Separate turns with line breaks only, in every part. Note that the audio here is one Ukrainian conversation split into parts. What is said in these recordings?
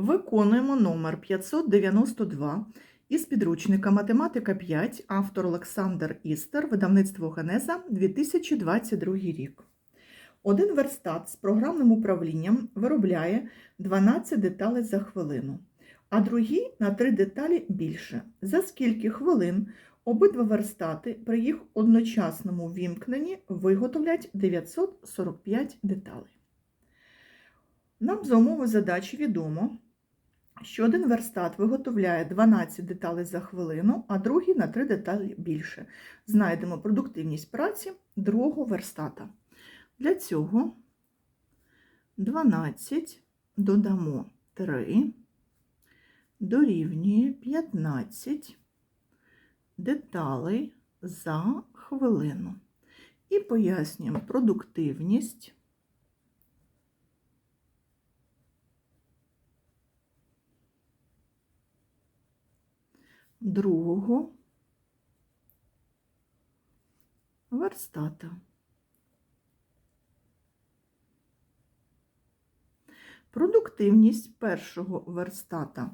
Виконуємо номер 592 із підручника Математика 5, автор Олександр Істер, видавництво Генеза, 2022 рік. Один верстат з програмним управлінням виробляє 12 деталей за хвилину, а другий на 3 деталі більше. За скільки хвилин обидва верстати при їх одночасному вімкненні виготовлять 945 деталей. Нам за умови задачі відомо, що один верстат виготовляє 12 деталей за хвилину, а другий на 3 деталі більше. Знайдемо продуктивність праці другого верстата. Для цього 12 додамо 3, дорівнює 15 деталей за хвилину. І пояснюємо продуктивність. Другого верстата. Продуктивність першого верстата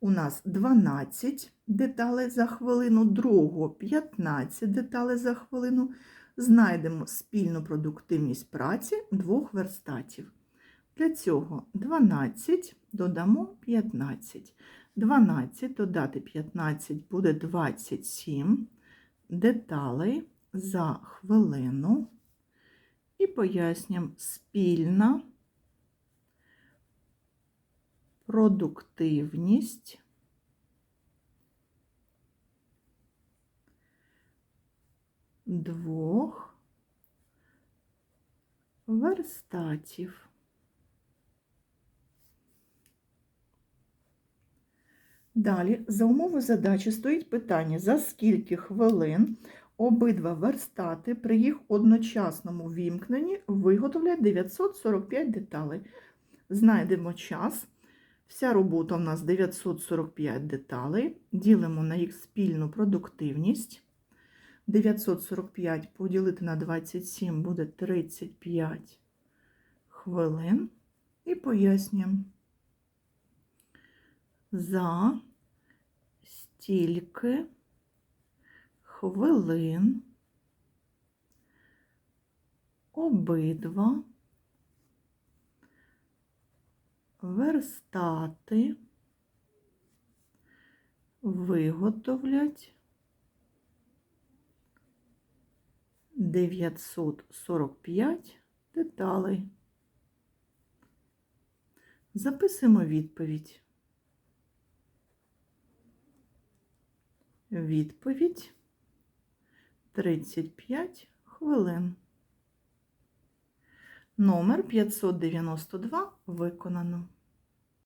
у нас 12 деталей за хвилину, другого 15 деталей за хвилину. Знайдемо спільну продуктивність праці двох верстатів. Для цього 12 додамо 15. 12 додати 15 буде 27 деталей за хвилину. І пояснюємо спільна продуктивність двох верстатів. Далі, за умови задачі стоїть питання, за скільки хвилин обидва верстати при їх одночасному вімкненні виготовлять 945 деталей. Знайдемо час. Вся робота у нас 945 деталей. Ділимо на їх спільну продуктивність. 945 поділити на 27 буде 35 хвилин. І пояснюємо. За стільки хвилин обидва верстати виготовлять 945 деталей. Записуємо відповідь. Відповідь 35 хвилин. Номер 592 виконано.